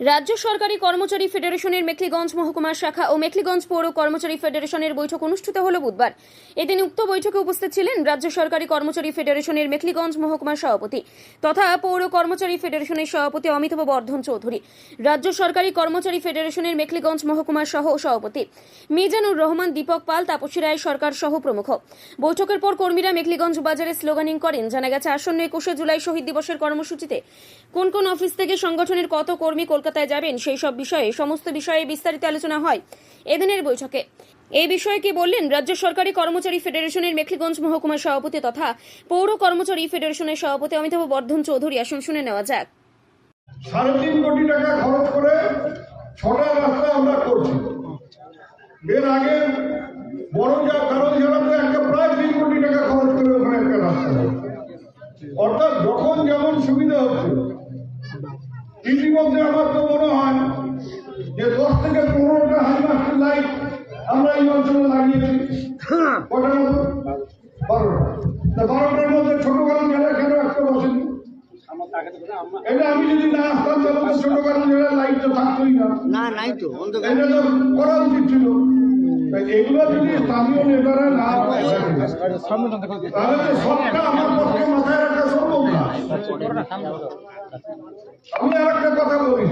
রাজ্য সরকারি কর্মচারী ফেডারেশনের মেখলিগঞ্জ মহকুমা শাখা ও মেখলিগঞ্জ পৌর কর্মচারী ফেডারেশনের বৈঠক অনুষ্ঠিত হল বুধবার। এদিন উক্ত বৈঠকে উপস্থিত ছিলেন রাজ্য সরকারি কর্মচারী ফেডারেশনের মেখলিগঞ্জ মহকুমার সভাপতি তথা পৌর কর্মচারী ফেডারেশনের সভাপতি অমিতাভ বর্ধন চৌধুরী, রাজ্য সরকারি কর্মচারী ফেডারেশনের মেখলিগঞ্জ মহকুমার সহ সভাপতি মিজানুর রহমান, দীপক পাল, তাপসী রায় সরকার সহ প্রমুখ। বৈঠকের পর কর্মীরা মেখলিগঞ্জ বাজারে স্লোগানিং করেন, জানা গেছে, আসন্ন একুশে জুলাই শহীদ দিবসের কর্মসূচিতে কোন কোন অফিস থেকে সংগঠনের কত কর্মী কলকাতায় যাবেন, সেই সব বিষয়ে, সমস্ত বিষয়ে বিস্তারিত আলোচনা হয় এদিনের বৈঠকে। এই বিষয়ে কি বললেন রাজ্য সরকারি কর্মচারী ফেডারেশনের মেখলিগঞ্জ মহকুমার সভাপতি তথা পৌর কর্মচারী ফেডারেশনের সভাপতি অমিতাভ বর্ধন চৌধুরী। আসুন, শুনে নেওয়া যাক। সাড়ে তিন কোটি টাকা খরচ করে ছটা রাস্তা আমরা করছি। এর আগে বড় যা কারণ জানাতে একটা প্রায় তিন কোটি টাকা খরচ করে ওখানে একটা রাস্তা অর্থাৎ যখন যেমন সুবিধা হচ্ছে ইতিমধ্যে আমার তো মনে হয় যে দশ থেকে পনেরোটা হাইমাস্টার লাইট আমরা এই অঞ্চলে লাগিয়েছি। মতো? বারোটা। তা বারোটার মধ্যে ছোটখাটো মেলা কেন একটা বসেনি। এটা আমি যদি না আসতাম তাহলে তো ছোটখাটো মেলা লাইট তো থাকতোই না। না নাই তো এটা তো করা উচিত ছিল। এগুলো যদি স্থানীয় নেতারা না তাহলে সবটা আমার পক্ষে মাথায় রাখা সম্ভব না। আমি একটা কথা বলি।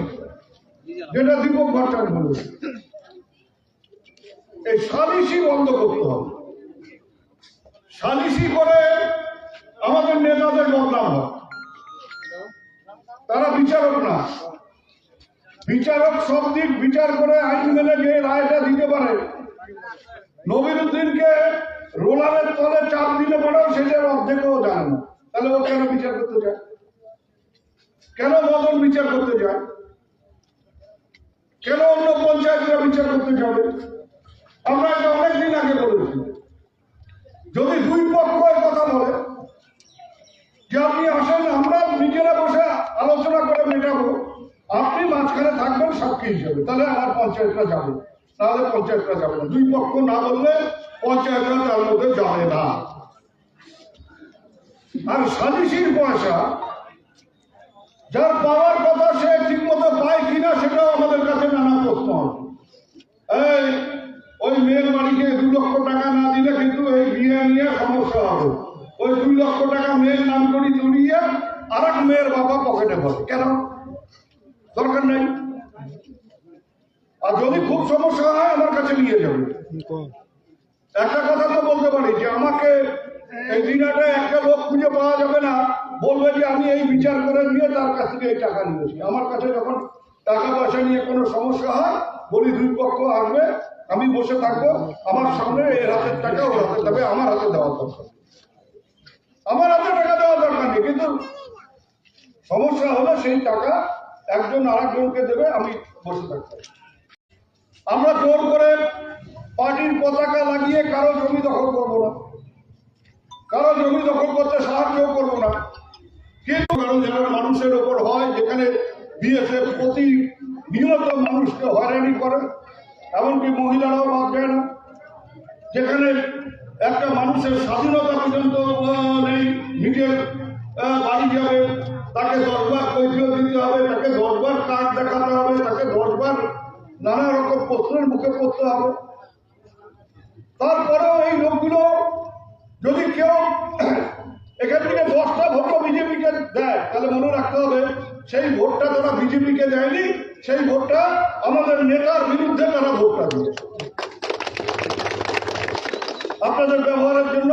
যেটা দীপক ভট্টাচার্য বলবে। এই সালিশি বন্ধ করতে হবে। সালিশি করে আমাদের নেতাদের বদনাম হয়। তারা বিচারক না। বিচারক সব দিক বিচার করে আইন মেনে যে রায়টা দিতে পারে। নবীর উদ্দিনকে রোলারের তলে চাপ দিলে পরেও সেটার অর্ধেকও জানে না। তাহলে ও কেন বিচার করতে যায় কেন মদন বিচার করতে যায়? কেন অন্য পঞ্চায়েতরা বিচার করতে যাবে? আমরা এটা অনেকদিন আগে বলেছি। যদি দুই পক্ষ কথা বলে যে আপনি আসেন, আমরা নিজেরা বসে আলোচনা করে মেটাবো, আপনি মাঝখানে থাকবেন সাক্ষী হিসেবে। তাহলে আমার পঞ্চায়েতটা যাবে। তাহলে পঞ্চায়েতটা যাবে না। দুই পক্ষ না বললে পঞ্চায়েতটা তার মধ্যে যাবে না। আর সালিশির পয়সা যার পাওয়ার কথা সে ঠিক ঠিকমতো পায় কিনা সেটাও আমাদের কাছে নানা প্রশ্ন। এই, ওই মেয়ের বাড়িকে দু লক্ষ টাকা না দিলে কিন্তু এই বিয়ে নিয়ে সমস্যা হবে। ওই দুই লক্ষ টাকা মেয়ের নাম করি তুলিয়ে আর এক মেয়ের বাবা পকেটে ভরে। কেন? দরকার নেই। আর যদি খুব সমস্যা হয়, আমার কাছে নিয়ে যাবে। একটা কথা তো বলতে পারি যে আমাকে এই দিনাটা একটা লোক খুঁজে পাওয়া যাবে না। বলবে যে আমি এই বিচার করে নিয়ে তার কাছ থেকে এই টাকা নিয়েছি আমার কাছে যখন টাকা পয়সা নিয়ে কোনো সমস্যা হয়, বলি দুই পক্ষ আসবে, আমি বসে থাকব, আমার সামনে এর হাতের টাকা ওর হাতে দেবে আমার হাতে দেওয়া দরকার। আমার হাতে টাকা দেওয়া দরকার নেই, কিন্তু সমস্যা হলে সেই টাকা একজন আরেকজনকে দেবে, আমি বসে থাকব। আমরা জোর করে পার্টির পতাকা লাগিয়ে কারও জমি দখল করব না। কারও জমি দখল করতে সাহায্য করব না। মানুষের ওপর হয়, যেখানে বিএসএফ প্রতি নিয়ত মানুষকে হয়রানি করে, এমনকি মহিলারাও বাদ যায় না যেখানে একটা মানুষের স্বাধীনতা পর্যন্ত নেই, নিজের বাড়ি যাবে, তাকে দশবার কৈফিয়ত দিতে হবে, তাকে দশবার কার্ড দেখাতে হবে, তাকে দশবার নানা রকম প্রশ্নের মুখে পড়তে হবে। তারপরেও এই লোকগুলো যদি কেউ সেই ভোটটা তারা বিজেপিকে দেয়নি, সেই ভোটটা আমাদের নেতার বিরুদ্ধে তারা ভোটটা দিয়েছে। আপনাদের ব্যবহারের জন্য,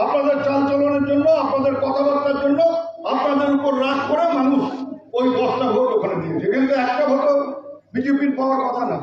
আপনাদের চালচলনের জন্য, আপনাদের কথাবার্তার জন্য, আপনাদের উপর রাগ করে মানুষ ওই দশটা ভোট ওখানে দিয়েছে। কিন্তু একটা ভোট বিজেপির পাওয়ার কথা না।